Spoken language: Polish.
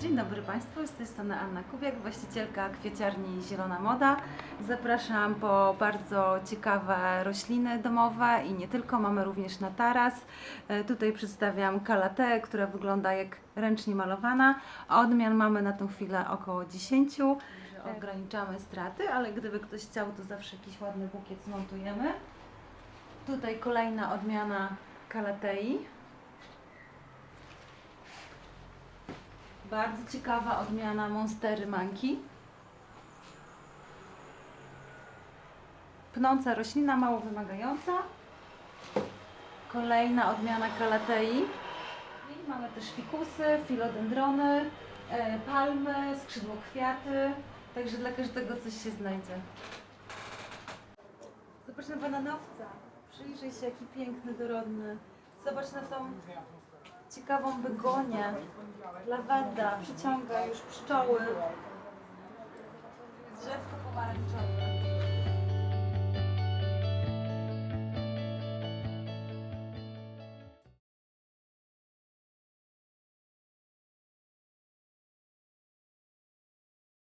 Dzień dobry Państwu, z tej strony Anna Kubiak, właścicielka kwieciarni Zielona Moda. Zapraszam po bardzo ciekawe rośliny domowe i nie tylko, mamy również na taras. E, Tutaj przedstawiam kalatę, która wygląda jak ręcznie malowana. Odmian mamy na tą chwilę około 10. Że Ograniczamy straty, ale gdyby ktoś chciał, to zawsze jakiś ładny bukiet zmontujemy. Tutaj kolejna odmiana kalatei. Bardzo ciekawa odmiana Monstery Monkey. Pnąca roślina, mało wymagająca. Kolejna odmiana kalatei. I mamy też fikusy, filodendrony, e, palmy, skrzydłokwiaty. Także dla każdego coś się znajdzie. Zobacz na bananowca. Przyjrzyj się, jaki piękny, dorodny. Zobacz na tą ciekawą begonię. Lawenda przyciąga już pszczoły.